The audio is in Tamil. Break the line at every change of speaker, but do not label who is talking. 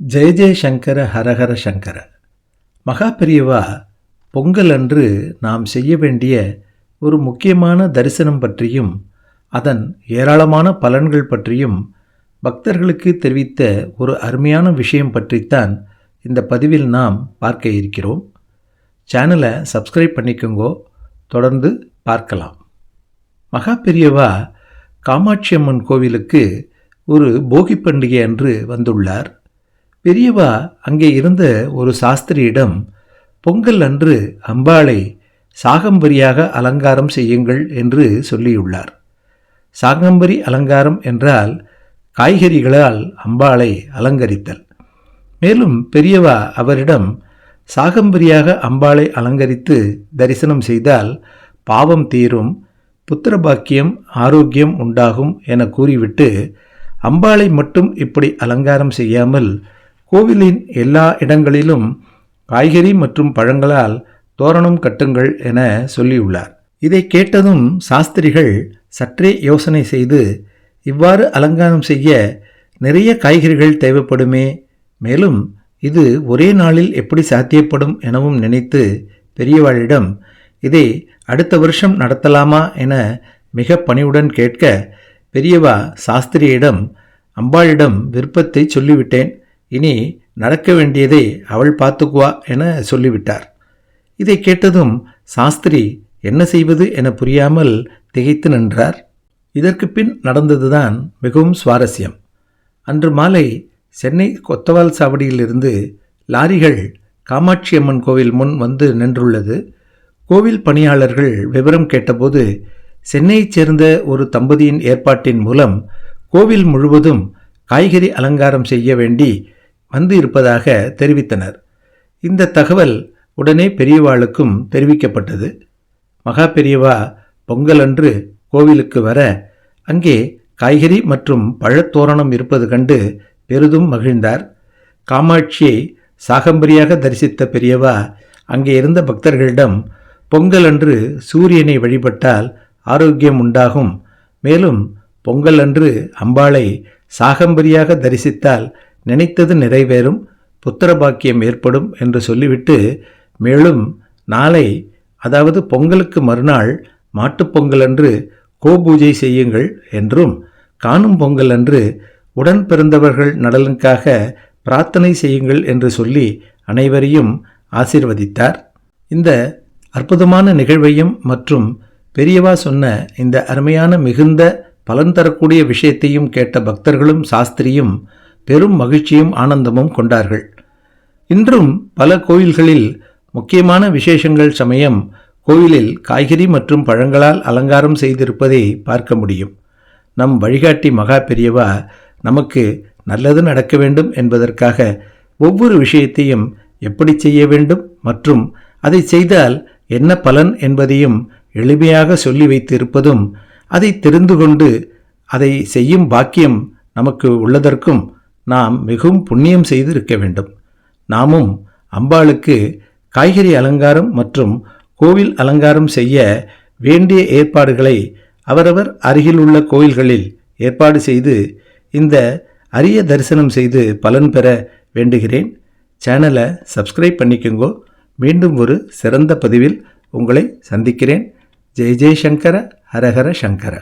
ஜெய ஜெயசங்கர ஹரஹர சங்கர. மகா பெரியவா பொங்கல் அன்று நாம் செய்ய வேண்டிய ஒரு முக்கியமான தரிசனம் பற்றியும் அதன் ஏராளமான பலன்கள் பற்றியும் பக்தர்களுக்கு தெரிவித்த ஒரு அருமையான விஷயம் பற்றித்தான் இந்த பதிவில் நாம் பார்க்க இருக்கிறோம். சேனலை சப்ஸ்கிரைப் பண்ணிக்கோங்கோ. தொடர்ந்து பார்க்கலாம். மகா பெரியவா காமாட்சி அம்மன் கோவிலுக்கு ஒரு போகி பண்டிகை அன்று வந்துள்ளார். பெரியவா அங்கே இருந்த ஒரு சாஸ்திரியிடம் பொங்கல் அன்று அம்பாளை சாகம்பரியாக அலங்காரம் செய்யுங்கள் என்று சொல்லியுள்ளார். சாகம்பரி அலங்காரம் என்றால் காய்கறிகளால் அம்பாளை அலங்கரித்தல். மேலும் பெரியவா அவரிடம் சாகம்பரியாக அம்பாளை அலங்கரித்து தரிசனம் செய்தால் பாவம் தீரும் புத்திர பாக்கியம் ஆரோக்கியம் உண்டாகும் என கூறிவிட்டு அம்பாளை மட்டும் இப்படி அலங்காரம் செய்யாமல் கோவிலின் எல்லா இடங்களிலும் காய்கறி மற்றும் பழங்களால் தோரணம் கட்டுங்கள் என சொல்லியுள்ளார். இதை கேட்டதும் சாஸ்திரிகள் சற்றே யோசனை செய்து இவ்வாறு அலங்காரம் செய்ய நிறைய காய்கறிகள் தேவைப்படுமே மேலும் இது ஒரே நாளில் எப்படி சாத்தியப்படும் எனவும் நினைத்து பெரியவாளிடம் இதை அடுத்த வருஷம் நடத்தலாமா என மிக பணிவுடன் கேட்க பெரியவா சாஸ்திரியிடம் அம்பாளிடம் விருப்பத்தை சொல்லிவிட்டேன். இனி நடக்க வேண்டியதை அவள் பார்த்துக்குவா என சொல்லிவிட்டார். இதை கேட்டதும் சாஸ்திரி என்ன செய்வது என புரியாமல் திகைத்து நின்றார். இதற்கு பின் நடந்ததுதான் மிகவும் சுவாரஸ்யம். அன்று மாலை சென்னை கொத்தவால் சாவடியிலிருந்து லாரிகள் காமாட்சி அம்மன் கோவில் முன் வந்து நின்றுள்ளது. கோவில் பணியாளர்கள் விவரம் கேட்டபோது சென்னையைச் சேர்ந்த ஒரு தம்பதியின் ஏற்பாட்டின் மூலம் கோவில் முழுவதும் காய்கறி அலங்காரம் செய்ய வேண்டி வந்து இருப்பதாக தெரிவித்தனர். இந்த தகவல் உடனே பெரியவாளுக்கும் தெரிவிக்கப்பட்டது. மகா பெரியவா பொங்கல் அன்று கோவிலுக்கு வர அங்கே காய்கறி மற்றும் பழத்தோரணம் இருப்பது கண்டு பெரிதும் மகிழ்ந்தார். காமாட்சியை சாகம்பரியாக தரிசித்த பெரியவா அங்கே இருந்த பக்தர்களிடம் பொங்கல் அன்று சூரியனை வழிபட்டால் ஆரோக்கியம் உண்டாகும். மேலும் பொங்கல் அன்று அம்பாளை சாகம்பரியாக தரிசித்தால் நினைத்தது நிறைவேறும் புத்திர பாக்கியம் ஏற்படும் என்று சொல்லிவிட்டு மேலும் நாளை அதாவது பொங்கலுக்கு மறுநாள் மாட்டுப்பொங்கல் அன்று கோபூஜை செய்யுங்கள் என்றும் காணும் பொங்கல் அன்று உடன் பிறந்தவர்கள் நலனுக்காக பிரார்த்தனை செய்யுங்கள் என்று சொல்லி அனைவரையும் ஆசிர்வதித்தார். இந்த அற்புதமான நிகழ்வையும் மற்றும் பெரியவா சொன்ன இந்த அருமையான மிகுந்த பலன் தரக்கூடிய விஷயத்தையும் கேட்ட பக்தர்களும் சாஸ்திரியும் பெரும் மகிழ்ச்சியும் ஆனந்தமும் கொண்டார்கள். இன்றும் பல கோயில்களில் முக்கியமான விசேஷங்கள் சமயம் கோயிலில் காய்கறி மற்றும் பழங்களால் அலங்காரம் செய்திருப்பதை பார்க்க முடியும். நம் வழிகாட்டி மகா பெரியவா நமக்கு நல்லது நடக்க வேண்டும் என்பதற்காக ஒவ்வொரு விஷயத்தையும் எப்படி செய்ய வேண்டும் மற்றும் அதை செய்தால் என்ன பலன் என்பதையும் எளிமையாக சொல்லி வைத்திருப்பதும் அதை தெரிந்து கொண்டு அதை செய்யும் பாக்கியம் நமக்கு உள்ளதற்கும் நாம் மிகவும் புண்ணியம் செய்து இருக்க வேண்டும். நாமும் அம்பாளுக்கு காய்கறி அலங்காரம் மற்றும் கோவில் அலங்காரம் செய்ய வேண்டிய ஏற்பாடுகளை அவரவர் அருகில் உள்ள கோயில்களில் ஏற்பாடு செய்து இந்த அரிய தரிசனம் செய்து பலன் பெற வேண்டுகிறேன். சேனலை சப்ஸ்கிரைப் பண்ணிக்கோங்கோ. மீண்டும் ஒரு சிறந்த பதிவில் உங்களை சந்திக்கிறேன். ஜெய் ஜெய் சங்கர ஹரஹர சங்கர.